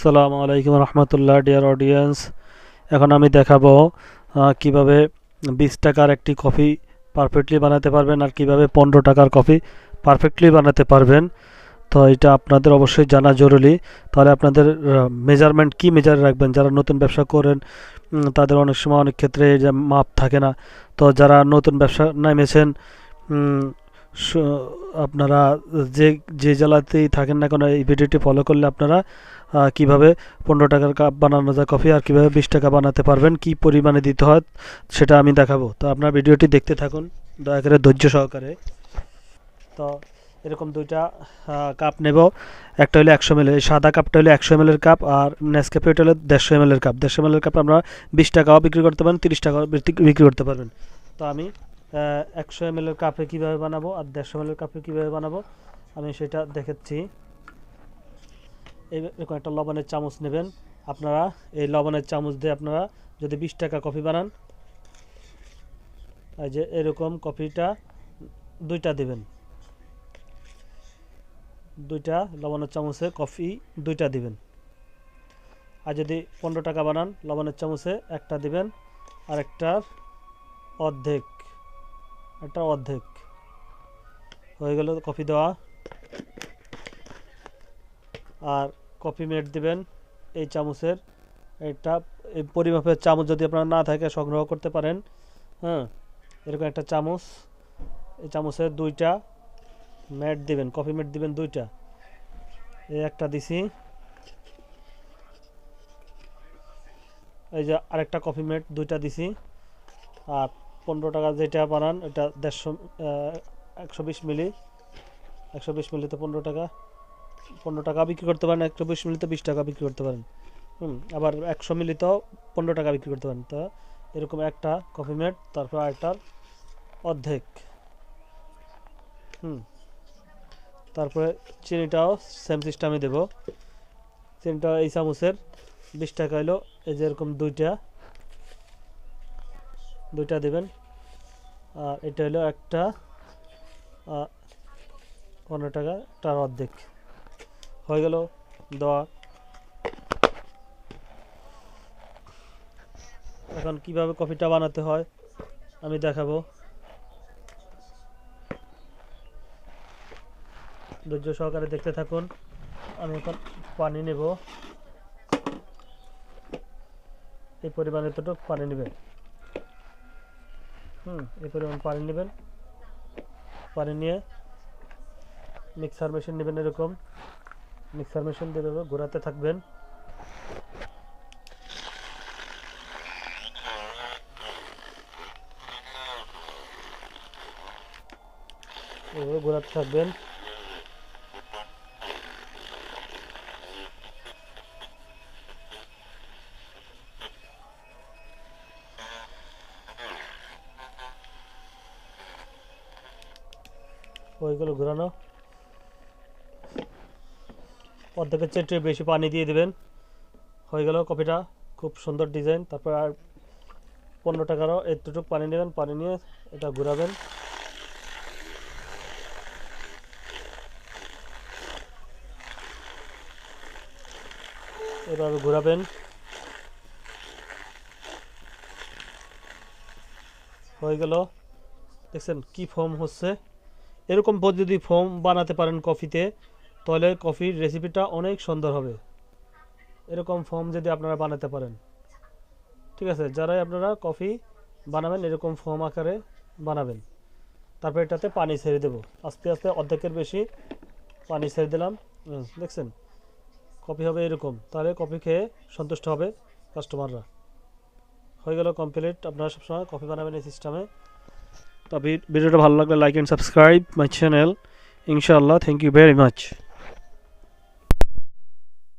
সালামু আলাইকুম রহমতুল্লাহ dear audience এখন আমি দেখাবো কীভাবে বিশ টাকার একটি কফি পারফেক্টলি বানাতে পারবেন আর কীভাবে পনেরো টাকার কফি পারফেক্টলি বানাতে পারবেন। তো এটা আপনাদের অবশ্যই জানা জরুরি। তাহলে আপনাদের মেজারমেন্ট কি মেজার রাখবেন? যারা নতুন ব্যবসা করেন তাদের অনেক সময় অনেক ক্ষেত্রে যে মাপ থাকে না। তো যারা নতুন ব্যবসা নেমেছেন আপনারা যে যে জেলাতেই থাকেন না কেন, এই ভিডিওটি ফলো করলে আপনারা কীভাবে পনেরো টাকার কাপ বানানো যায় কফি আর কীভাবে বিশ টাকা বানাতে পারবেন, কি পরিমাণে দিতে হয়, সেটা আমি দেখাবো। তো আপনার ভিডিওটি দেখতে থাকুন, দয়া করে ধৈর্য সহকারে। তো এরকম দুইটা কাপ নেব। একটা হলো একশো এল সাদা কাপটা হলো একশো এর কাপ আর নেসক্যাফে ওটা হলো দেড়শো এর কাপ দেড়শো এর কাপ আমরা বিশ টাকাও বিক্রি করতে পারেন তিরিশ টাকাও বিক্রি করতে পারবেন। তো আমি একশো এম এর কাপে কীভাবে বানাবো আর দেড়শো এম এর কাপে কীভাবে বানাবো, আমি সেটা দেখাচ্ছি এরকম একটা লবণের চামচ নেবেন। আপনারা এই লবণের চামচ দিয়ে আপনারা যদি বিশ টাকা কফি বানান যে এরকম কফিটা দুইটা দেবেন। দুইটা লবণের চামচে কফি দুইটা দিবেন। আর যদি পনেরো টাকা বানান, লবণের চামচে একটা দিবেন। আর একটার অর্ধেক। একটা অর্ধেক। হয়ে গেল কফি দেওয়া। আর কফি মেট দিবেন এই চামচের। এটা এই পরিমাপের চামচ যদি আপনার না থাকে, সংগ্রহ করতে পারেন। হ্যাঁ এরকম একটা চামচ। এই চামচের দুইটা ম্যাট দিবেন কফি ম্যাট দিবেন দুইটা। এই একটা দিছি। এই যে আরেকটা কফি ম্যাট দুইটা দিছি। আর পনেরো টাকা যেটা বানান, এটা দেড়শো একশো বিশ মিলি। একশো বিশ মিলিতে পনেরো টাকা। পনেরো টাকা বিক্রি করতে পারেন, একশো বিশ মিলিতে বিশ টাকা বিক্রি করতে পারেন। হুম, আবার একশো মিলিতেও পনেরো টাকা বিক্রি করতে পারেন। তো এরকম একটা কফি মেট তারপর আরেকটার অর্ধেক। হুম, তারপরে চিনিটাও সেম সিস্টেমে দেবো। চিনিটা এই চামচের, বিশ টাকা হলো এই যে এরকম দুইটা। দুইটা দেবেন। আর এটা হলো একটা পনেরো টাকা, তার অর্ধেক। হয়ে গেল দেওয়া। এখন কীভাবে কফিটা বানাতে হয় আমি দেখাবো। ধৈর্য সহকারে দেখতে থাকুন। আমি এখন পানি নেব। এই পরিমাণে এতটুকু পানি নেবেন। হুম, এই পরিমাণ পানি নেবেন। পানি নিয়ে মিক্সার মেশিন নেবেন এরকম। মিক্সার মেশিন দিয়ে ঘোরাতে থাকবেন। ঘোরাতে থাকবেন। ওইগুলো ঘোরানো। অর্ধেকের চেয়ে বেশি পানি দিয়ে দিবেন। হয়ে গেল কপিটা, খুব সুন্দর ডিজাইন। তারপর আর পনেরো টাকারও একটুটুকু পানি নেবেন, পানি নিয়ে এটা ঘোরাবেন। এভাবে ঘোরাবেন। হয়ে গেল। দেখছেন কি ফর্ম হচ্ছে? এরকম যদি ফোম বানাতে পারেন কফিতে, তাহলে কফির রেসিপিটা অনেক সুন্দর হবে। এরকম ফোম যদি আপনারা বানাতে পারেন। ঠিক আছে, যারাই আপনারা কফি বানাবেন, এরকম ফোম আকারে বানাবেন। তারপর এটাতে পানি ছেড়ে দেবো। আস্তে আস্তে অর্ধেকের বেশি পানি ছেড়ে দিলাম। দেখছেন? কফি হবে এরকম। তাহলে কফি খেয়ে সন্তুষ্ট হবে কাস্টমাররা। হয়ে গেল কমপ্লিট আপনারা সবসময় কফি বানাবেন এই সিস্টেমে তো ভি- ভিডিওটা ভালো লাগলে like and subscribe my channel ইনশাআল্লাহ থ্যাংক ইউ ভেরি মাচ